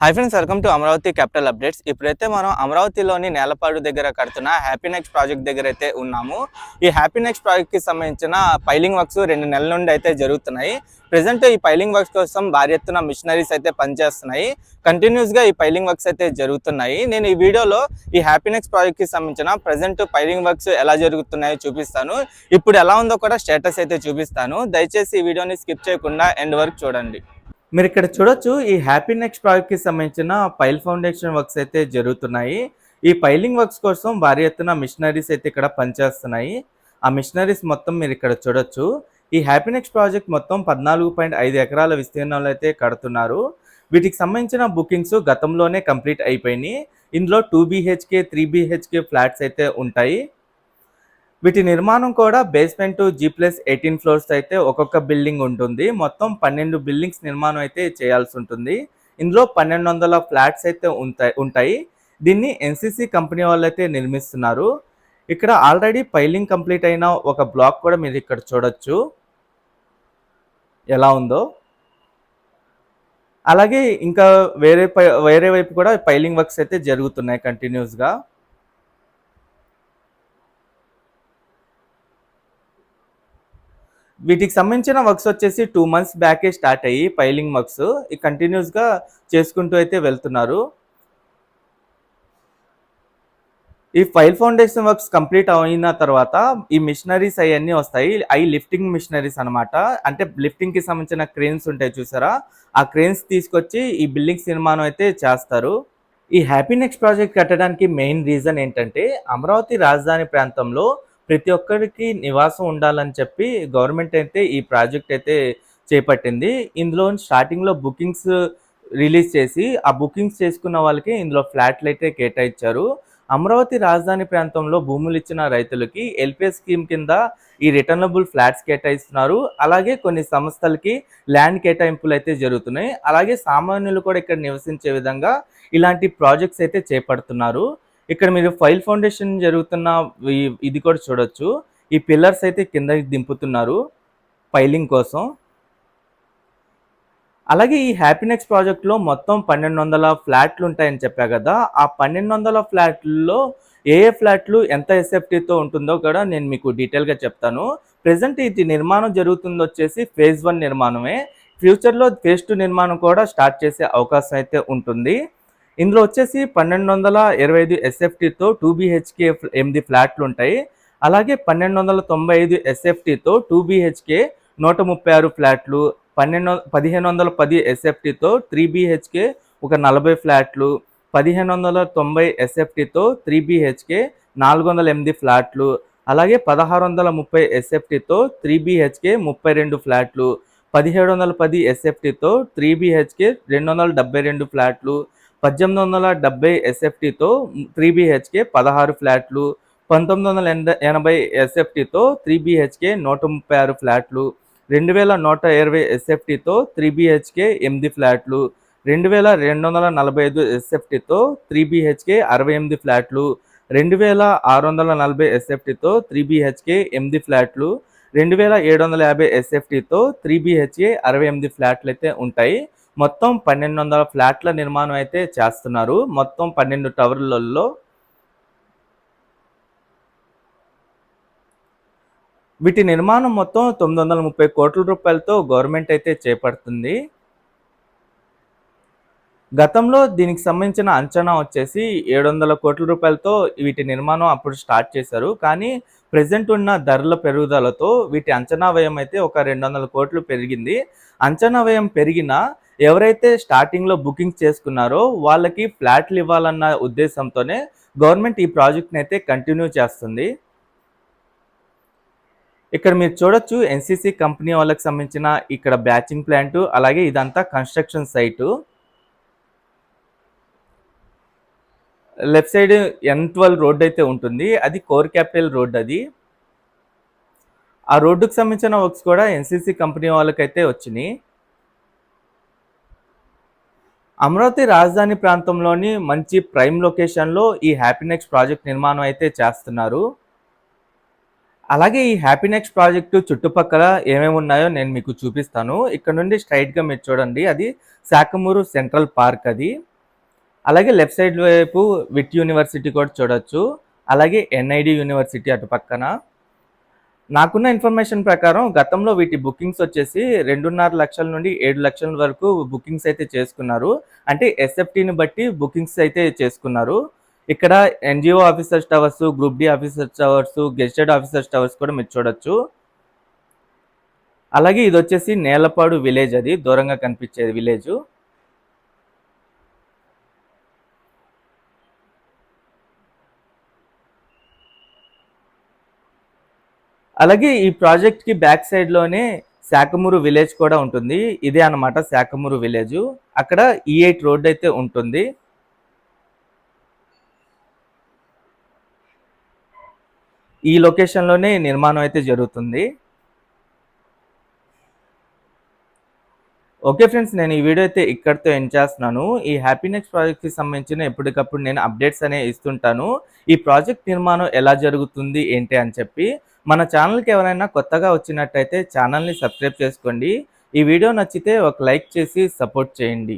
Hi friends welcome to Amaravati capital updates. ఇప్పుడైతే మనం అమరావతిలోని నేలపాడు దగ్గర కడుతున్న హ్యాపీనెక్స్ ప్రాజెక్ట్ దగ్గర అయితే ఉన్నాము. ఈ హ్యాపీనెక్స్ ప్రాజెక్ట్ ప్రాజెక్ట్‌కి సంబంధించిన పైలింగ్ వర్క్స్ రెండు నెలల నుండి అయితే జరుగుతున్నాయి. ప్రెజెంట్ ఈ పైలింగ్ వర్క్స్ కోసం భారీ ఎత్తున మిషనరీస్ అయితే పనిచేస్తున్నాయి. కంటిన్యూస్‌గా ఈ పైలింగ్ వర్క్స్ అయితే జరుగుతున్నాయి. నేను ఈ వీడియోలో ఈ హ్యాపీనెక్స్ ప్రాజెక్ట్‌కి సంబంధించిన ప్రెజెంట్ పైలింగ్ వర్క్స్ ఎలా జరుగుతున్నాయో చూపిస్తాను. ఇప్పుడు ఎలా ఉందో కూడా స్టేటస్ అయితే చూపిస్తాను. దయచేసి ఈ వీడియోని స్కిప్ చేయకుండా ఎండ్ వరకు చూడండి. మీరు ఇక్కడ చూడొచ్చు ఈ హ్యాపీ నెక్స్ట్ ప్రాజెక్ట్‌కి సంబంధించిన పైల్ ఫౌండేషన్ వర్క్స్ అయితే జరుగుతున్నాయి. ఈ పైలింగ్ వర్క్స్ కోసం భారీ ఎత్తున మిషనరీస్ అయితే ఇక్కడ పనిచేస్తున్నాయి. ఆ మిషనరీస్ మొత్తం మీరు ఇక్కడ చూడొచ్చు. ఈ హ్యాపీ నెక్స్ట్ ప్రాజెక్ట్ మొత్తం 14.5 ఎకరాల విస్తీర్ణంలో అయితే కడుతున్నారు. వీటికి సంబంధించిన బుకింగ్స్ గతంలోనే కంప్లీట్ అయిపోయినాయి. ఇందులో two BHK, three BHK flats అయితే ఉంటాయి. వీటి నిర్మాణం కూడా బేస్మెంట్ జీ+18 ఫ్లోర్స్ అయితే ఒక్కొక్క బిల్డింగ్ ఉంటుంది. మొత్తం 12 బిల్డింగ్స్ నిర్మాణం అయితే చేయాల్సి ఉంటుంది. ఇందులో 1200 ఫ్లాట్స్ అయితే ఉంటాయి ఉంటాయి. దీన్ని ఎన్‌సీసీ కంపెనీ వాళ్ళైతే నిర్మిస్తున్నారు. ఇక్కడ ఆల్రెడీ పైలింగ్ కంప్లీట్ అయిన ఒక బ్లాక్ కూడా మీరు ఇక్కడ చూడొచ్చు. ఎలా ఉందో. అలాగే ఇంకా వేరే పై వేరే వైపు కూడా పైలింగ్ వర్క్స్ అయితే జరుగుతున్నాయి కంటిన్యూస్‌గా. వీటికి సంబంధించిన వర్క్స్ వచ్చేసి టూ మంత్స్ బ్యాకే స్టార్ట్ అయ్యి పైలింగ్ వర్క్స్. ఈ కంటిన్యూస్‌గా చేసుకుంటూ అయితే వెళ్తున్నారు. ఈ ఫైల్ ఫౌండేషన్ వర్క్స్ కంప్లీట్ అయిన తర్వాత ఈ మిషనరీస్ అవన్నీ వస్తాయి. అవి లిఫ్టింగ్ మిషనరీస్ అనమాట అంటే లిఫ్టింగ్‌కి సంబంధించిన క్రేన్స్ ఉంటాయి చూసారా? ఆ క్రేన్స్ తీసుకొచ్చి ఈ బిల్డింగ్స్ నిర్మాణం అయితే చేస్తారు. ఈ హ్యాపీనెక్స్ ప్రాజెక్ట్ కట్టడానికి మెయిన్ రీజన్ ఏంటంటే అమరావతి రాజధాని ప్రాంతంలో ప్రతి ఒక్కరికి నివాసం ఉండాలని చెప్పి గవర్నమెంట్ అయితే ఈ ప్రాజెక్ట్ అయితే చేపట్టింది. ఇందులో స్టార్టింగ్‌లో బుకింగ్స్ రిలీజ్ చేసి ఆ బుకింగ్స్ చేసుకున్న వాళ్ళకి ఇందులో ఫ్లాట్‌లు అయితే కేటాయించారు. అమరావతి రాజధాని ప్రాంతంలో భూములు ఇచ్చిన రైతులకి ఎల్‌పిఎస్ స్కీమ్ కింద ఈ రిటర్నబుల్ ఫ్లాట్స్ కేటాయిస్తున్నారు. అలాగే కొన్ని సంస్థలకి ల్యాండ్ కేటాయింపులు అయితే జరుగుతున్నాయి. అలాగే సామాన్యులు కూడా ఇక్కడ నివసించే విధంగా ఇలాంటి ప్రాజెక్ట్స్ అయితే చేపడుతున్నారు. ఇక్కడ మీరు ఫైల్ ఫౌండేషన్ జరుగుతున్న ఇది కూడా చూడొచ్చు. ఈ పిల్లర్స్ అయితే కిందకి దింపుతున్నారు పైలింగ్ కోసం. అలాగే ఈ హ్యాపీనెక్స్ ప్రాజెక్ట్‌లో మొత్తం 1200 ఫ్లాట్‌లు ఉంటాయని చెప్పా కదా! ఆ పన్నెండు వందల ఫ్లాట్లలో ఏ ఏ ఫ్లాట్‌లు ఎంత ఎస్ఎఫ్టీతో ఉంటుందో కూడా నేను మీకు డీటెయిల్‌గా చెప్తాను. ప్రజెంట్ ఇది నిర్మాణం జరుగుతుంది వచ్చేసి ఫేజ్ వన్ నిర్మాణమే. ఫ్యూచర్‌లో ఫేజ్ టూ నిర్మాణం కూడా స్టార్ట్ చేసే అవకాశం అయితే ఉంటుంది. ఇందులో వచ్చేసి పన్నెండు వందల ఇరవై ఐదు ఎస్ఎఫ్టీతో టూ బీహెచ్కే ఎనిమిది ఫ్లాట్లు ఉంటాయి అలాగే పన్నెండు వందల తొంభై ఐదు ఎస్ఎఫ్టీతో టూ బీహెచ్కే నూట ముప్పై ఆరు ఫ్లాట్లు పన్నెండు పదిహేను వందల పది ఎస్ఎఫ్టీతో త్రీ బీహెచ్కే ఒక నలభై ఫ్లాట్లు పదిహేను వందల తొంభై ఎస్ఎఫ్టీతో త్రీ బీహెచ్కే నాలుగు వందల ఎనిమిది ఫ్లాట్లు అలాగే పదహారు వందల ముప్పై ఎస్ఎఫ్టీతో త్రీ బీహెచ్కే ముప్పై రెండు ఫ్లాట్లు పదిహేడు వందల పది ఎస్ఎఫ్టీతో త్రీ బీహెచ్కే రెండు వందల డెబ్బై రెండు ఫ్లాట్లు పద్దెనిమిది వందల డెబ్బై ఎస్ఎఫ్టీతో త్రీ బీహెచ్కే పదహారు ఫ్లాట్లు పంతొమ్మిది వందల ఎనభై ఎస్ఎఫ్టీతో త్రీ బీహెచ్కే నూట ముప్పై ఆరు ఫ్లాట్లు రెండు వేల నూట ఇరవై ఎస్ఎఫ్టీతో త్రీ బీహెచ్కే ఎనిమిది ఫ్లాట్లు రెండు వేల రెండు వందల నలభై ఐదు ఎస్ఎఫ్టీతో త్రీ బీహెచ్కే అరవై ఎనిమిది ఫ్లాట్లు రెండు వేల ఆరు వందల నలభై ఎస్ఎఫ్టీతో త్రీ బీహెచ్కే ఎనిమిది ఫ్లాట్లు రెండు వేల ఏడు వందల యాభై ఎస్ఎఫ్టీతో త్రీ బీహెచ్కే అరవై ఎనిమిది ఫ్లాట్లు అయితే ఉంటాయి. మొత్తం 1200 ఫ్లాట్‌ల నిర్మాణం అయితే చేస్తున్నారు. మొత్తం 12 టవర్లలో. వీటి నిర్మాణం మొత్తం 930 కోట్ల రూపాయలతో గవర్నమెంట్ అయితే చేపడుతుంది. గతంలో దీనికి సంబంధించిన అంచనా వచ్చేసి 700 కోట్ల రూపాయలతో వీటి నిర్మాణం అప్పుడు స్టార్ట్ చేశారు. కానీ ప్రజెంట్ ఉన్న ధరల పెరుగుదలతో వీటి అంచనా వ్యయం అయితే ఒక 200 కోట్లు పెరిగింది. అంచనా వ్యయం పెరిగినా ఎవరైతే స్టార్టింగ్‌లో బుకింగ్స్ చేసుకున్నారో వాళ్ళకి ఫ్లాట్‌లు ఇవ్వాలన్న ఉద్దేశంతోనే గవర్నమెంట్ ఈ ప్రాజెక్ట్‌ని అయితే కంటిన్యూ చేస్తుంది. ఇక్కడ మీరు చూడొచ్చు ఎన్‌సీసీ కంపెనీ వాళ్ళకి సంబంధించిన ఇక్కడ బ్యాచింగ్ ప్లాంట్ అలాగే ఇదంతా కన్‌స్ట్రక్షన్ సైటు. లెఫ్ట్ సైడ్ ఎన్12 రోడ్ అయితే ఉంటుంది. అది కోర్ క్యాపిటల్ రోడ్ అది. ఆ రోడ్డుకు సంబంధించిన వర్క్స్ కూడా ఎన్‌సీసీ కంపెనీ వాళ్ళకైతే వచ్చినాయి అమరావతి రాజధాని ప్రాంతంలోని మంచి ప్రైమ్ లొకేషన్‌లో ఈ హ్యాపీనెక్స్ ప్రాజెక్ట్ నిర్మాణం అయితే చేస్తున్నారు. అలాగే ఈ హ్యాపీనెక్స్ ప్రాజెక్టు చుట్టుపక్కల ఏమేమి ఉన్నాయో నేను మీకు చూపిస్తాను. ఇక్కడ నుండి స్ట్రైట్గా మీరు చూడండి. అది శాఖమూరు సెంట్రల్ పార్క్ అది. అలాగే లెఫ్ట్ సైడ్ వైపు విట్ యూనివర్సిటీ కూడా చూడొచ్చు. అలాగే ఎన్ఐడి యూనివర్సిటీ అటు పక్కన. నాకున్న ఇన్ఫర్మేషన్ ప్రకారం గతంలో వీటి బుకింగ్స్ వచ్చేసి రెండున్నర లక్షల నుండి ఏడు లక్షల వరకు బుకింగ్స్ అయితే చేసుకున్నారు. అంటే ఎస్ఎఫ్టీని బట్టి బుకింగ్స్ అయితే చేసుకున్నారు. ఇక్కడ NGO officers towers group D officers towers gazetted officers towers కూడా మీరు చూడొచ్చు. అలాగే ఇది వచ్చేసి నేలపాడు విలేజ్ అది దూరంగా కనిపించేది విలేజ్. అలాగే ఈ ప్రాజెక్ట్కి బ్యాక్ సైడ్లోనే శాఖమూరు విలేజ్ కూడా ఉంటుంది. ఇదే అనమాట శాఖమూరు విలేజ్. అక్కడ e ఈ ఎయిట్ రోడ్ అయితే ఉంటుంది. ఈ లొకేషన్లోనే నిర్మాణం అయితే జరుగుతుంది. ఓకే ఫ్రెండ్స్ నేను ఈ వీడియో అయితే ఇక్కడితో ఎండ్ చేస్తున్నాను. ఈ హ్యాపీనెస్ ప్రాజెక్ట్కి సంబంధించిన ఎప్పటికప్పుడు నేను అప్డేట్స్ అనే ఇస్తుంటాను. ఈ ప్రాజెక్ట్ నిర్మాణం ఎలా జరుగుతుంది ఏంటి అని చెప్పి మన ఛానల్కి ఎవరైనా కొత్తగా వచ్చినట్టయితే ఛానల్ని సబ్స్క్రైబ్ చేసుకోండి. ఈ వీడియో నచ్చితే ఒక లైక్ చేసి సపోర్ట్ చేయండి.